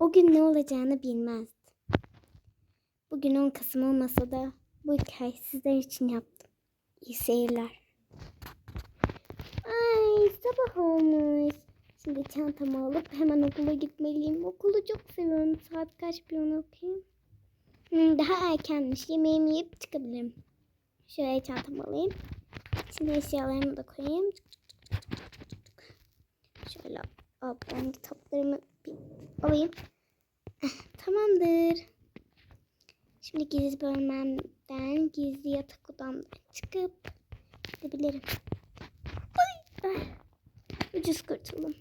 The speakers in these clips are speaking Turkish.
o gün ne olacağını bilmezdi. Bugün 10 Kasım olmasa da bu hikayeyi sizler için yaptım. İyi seyirler. Ay sabah olmuş. Şimdi çantamı alıp hemen okula gitmeliyim. Okulu çok seviyorum. Saat kaç bir onu okuyayım. Hmm, daha erkenmiş. Yemeğimi yiyip çıkabilirim. Şöyle çantamı alayım. Şimdi eşyalarımı da koyayım. Şöyle ablamın kitaplarımı bir alayım. Tamamdır. Şimdi gizli bölmemden, gizli yatak odamdan çıkıp gidebilirim. Ucuz kurtuldum.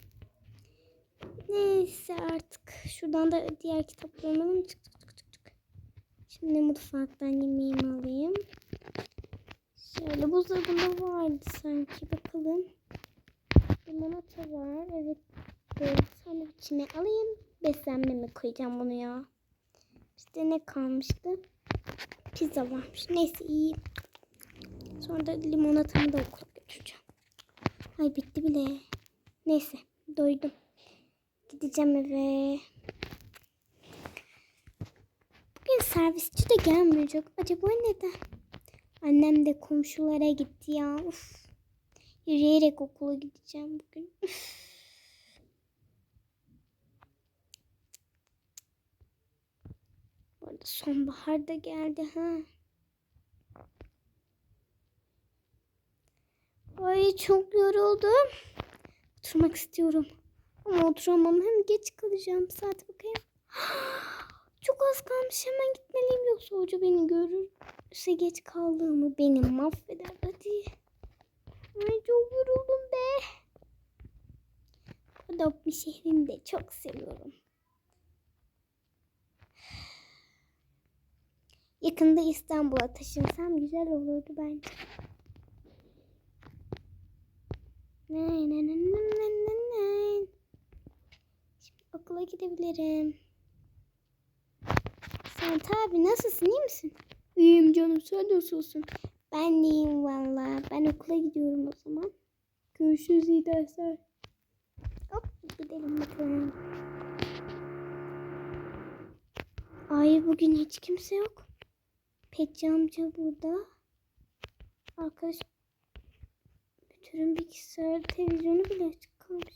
Neyse artık. Şuradan da diğer kitaplarımı alayım. Çık çık çık çık çık. Şimdi mutfaktan yemeğimi alayım. Şöyle buzdolabında vardı sanki. Bakalım. Limonata var. Evet. Böyle sandviçimi alayım. Beslenmeme koyacağım bunu ya. İşte ne kalmıştı? Pizza varmış. Neyse iyi. Sonra da limonatamı da okula götüreceğim. Ay bitti bile. Neyse doydum. Gideceğim eve. Bugün servisçi de gelmeyecek. Acaba neden? Annem de komşulara gitti ya. Uf. Yürüyerek okula gideceğim bugün. Üf. Bu arada sonbahar da geldi ha. Ay çok yoruldum. Oturmak istiyorum. Ama oturamam. Hem geç kalacağım. Saat bakayım. Çok az kalmış. Hemen gitmeliyim. Yoksa hoca beni görürse geç kaldığımı beni mahveder. Hadi. Ay çok yoruldum be. Adopt şehrini de çok seviyorum. Yakında İstanbul'a taşınsam güzel olurdu bence. Nay, nay, nay, nay, nay, nay. Şimdi okula gidebilirim. Sen abi nasılsın iyi misin? İyiyim canım sen nasılsın? Ben de iyiyim valla. Ben okula gidiyorum o zaman. Görüşürüz iyi dersler. Hop gidelim bakalım. Ay bugün hiç kimse yok. Petci amca burada. Arkadaş Müdürün bilgisayarı, televizyonu bile açık kalmış.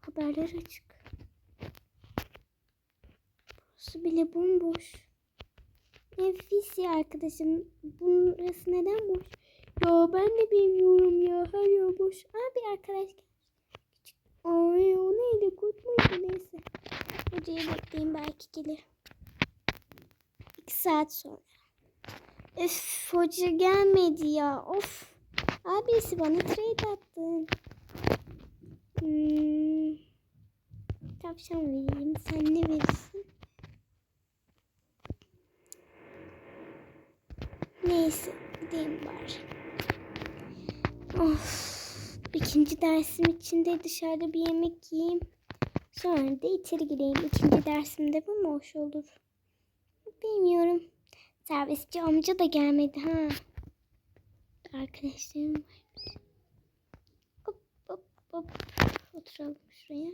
Haberler açık. Burası bile bomboş. Nefis ya arkadaşım. Burası neden boş? Ya ben de bilmiyorum ya. Her yer boş. Aa bir arkadaş. Ay o neydi? Kurt muydu? Neyse. Hocayı bekleyin belki gelir. İki saat sonra. Öf hoca gelmedi ya. Of. Abisi bana trade attın. Hmm. Tavşan vereyim. Sen ne verirsin? Neyse. Gideyim bari. Of. İkinci dersim içinde dışarıda bir yemek yiyeyim. Sonra da içeri gireyim. İkinci dersimde bu mu hoş olur? Bilmiyorum. Servisçi amca da gelmedi ha. Arkadaşlarım varmış. Hop hop hop. Oturalım şuraya.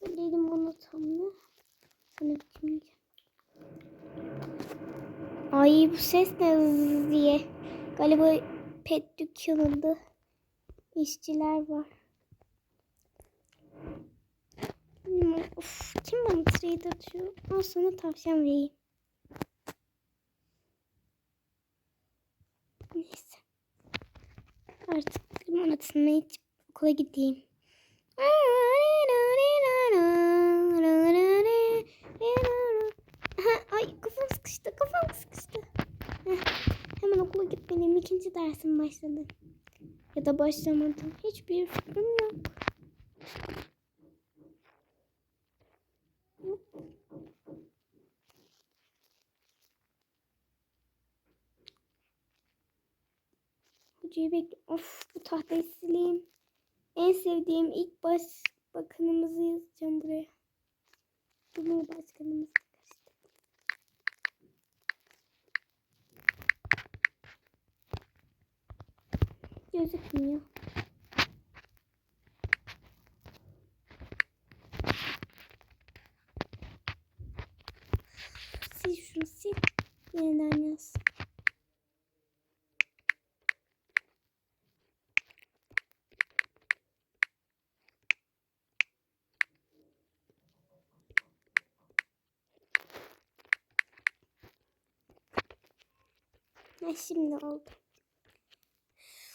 Böyle limonatamla. Sana biçimleyeceğim. Ay bu ses ne zzz diye. Galiba pet dükkanında işçiler var. Of, kim bana trade atıyor? Al sana tavşan vereyim. Neyse. Artık limonatamı içip okula gideyim. Ay kafam sıkıştı, kafam sıkıştı. Heh, Hemen okula gitmeliyim. İkinci dersim başladı. Ya da başlamadı. Hiçbir fikrim. Yok. Hocayı bekle. Of bu tahtayı sileyim. En sevdiğim ilk baş bakanımızı yazacağım buraya. Cumhurbaşkanımız. Gözükmüyor. Ha, şimdi oldu.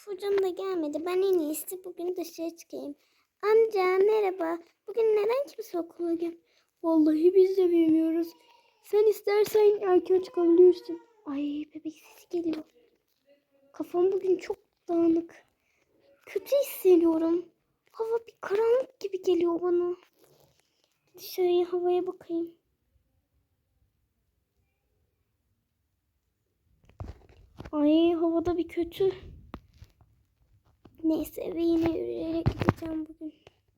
Hocam da gelmedi. Ben en iyisi bugün dışarı çıkayım. Amca merhaba. Bugün neden kimse okula gel? Vallahi biz de bilmiyoruz. Sen istersen erken çıkabilirsin. Ay bebek sesi geliyor. Kafam bugün çok dağınık. Kötü hissediyorum. Hava bir karanlık gibi geliyor bana. Dışarıya havaya bakayım. Ay havada bir kötü. Neyse eve yine yürüyerek gideceğim bugün.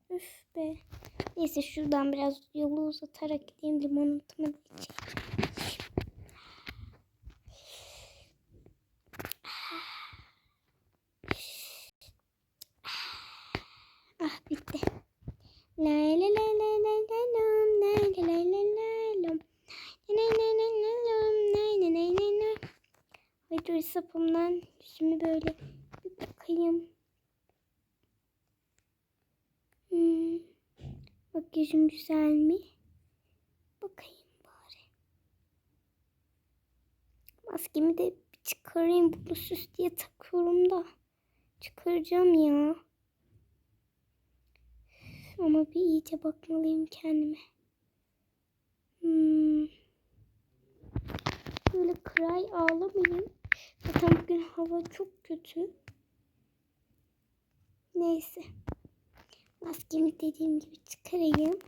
Üf be. Neyse şuradan biraz yolu uzatarak gideyim limonatamı da içeyim. Ah bitti. Lay lay lay lay lay lom, lay lay lay lay lay lom. Lay lay lay lay lom, lay lay lay lay lay. Ay dur sapımdan yüzümü böyle bir bakayım. Hmm. Makyajım güzel mi? Bakayım bari. Maskemi de bir çıkarayım. Bunu süs diye takıyorum da. Çıkaracağım ya. Ama bir iyice bakmalıyım kendime. Hmm. Böyle kray ağlamayayım. Zaten bugün hava çok kötü. Neyse. Maskemi dediğim gibi çıkarayım.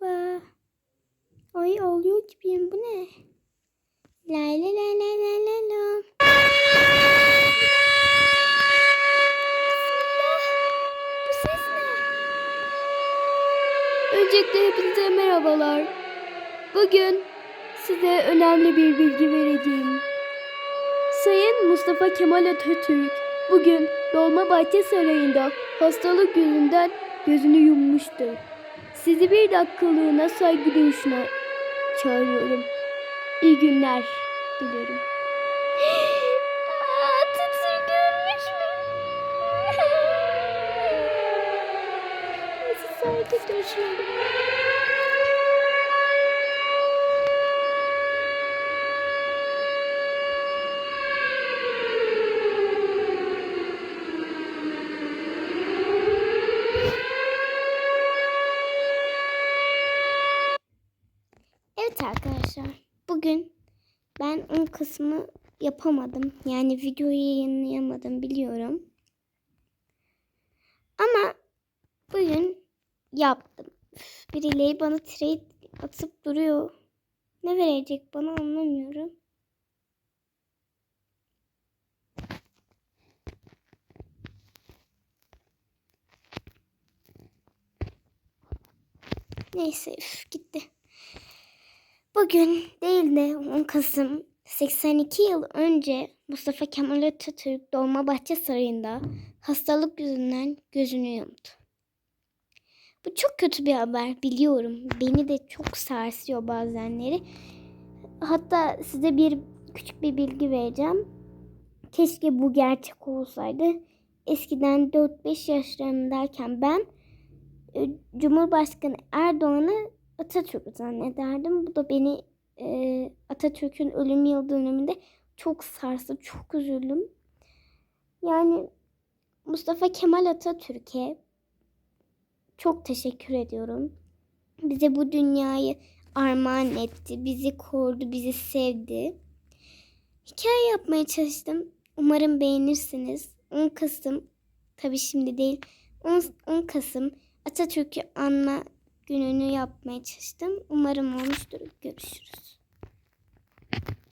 Ba. Ay ağlıyor gibiyim. Bu ne? Lay lay lay lay lay lay lay. Öncelikle hepinize merhabalar. Bugün size önemli bir bilgi vereceğim. Sayın Mustafa Kemal Atatürk bugün Dolmabahçe Sarayı'nda hastalık yüzünden gözünü yummuştu. Sizi bir dakikalığına saygı duruşuna çağırıyorum. İyi günler dilerim. Atatürk ölmüş mü? Neyse saygı duruşuna Evet arkadaşlar. Bugün ben o kısmı yapamadım. Yani videoyu yayınlayamadım biliyorum. Ama bugün yaptım. Üf, Birileri bana trade atıp duruyor. Ne verecek bana anlamıyorum. Neyse üf, gitti. Bugün değil de 10 Kasım 82 yıl önce Mustafa Kemal Atatürk Dolmabahçe Sarayı'nda hastalık yüzünden gözünü yumdu. Bu çok kötü bir haber biliyorum. Beni de çok sarsıyor bazenleri. Hatta size bir küçük bir bilgi vereceğim. Keşke bu gerçek olsaydı. Eskiden 4-5 yaşlarındayken ben e, Cumhurbaşkanı Erdoğan'ı Atatürk zannederdim. Bu da beni e, Atatürk'ün ölüm yıl döneminde çok sarstı. Çok üzüldüm. Yani Mustafa Kemal Atatürk'e çok teşekkür ediyorum. Bize bu dünyayı armağan etti. Bizi korudu, bizi sevdi. Hikaye yapmaya çalıştım. Umarım beğenirsiniz. 10 Kasım, tabii şimdi değil, 10, 10 Kasım Atatürk'ü anma gününü yapmaya çalıştım. Umarım olmuştur. Görüşürüz.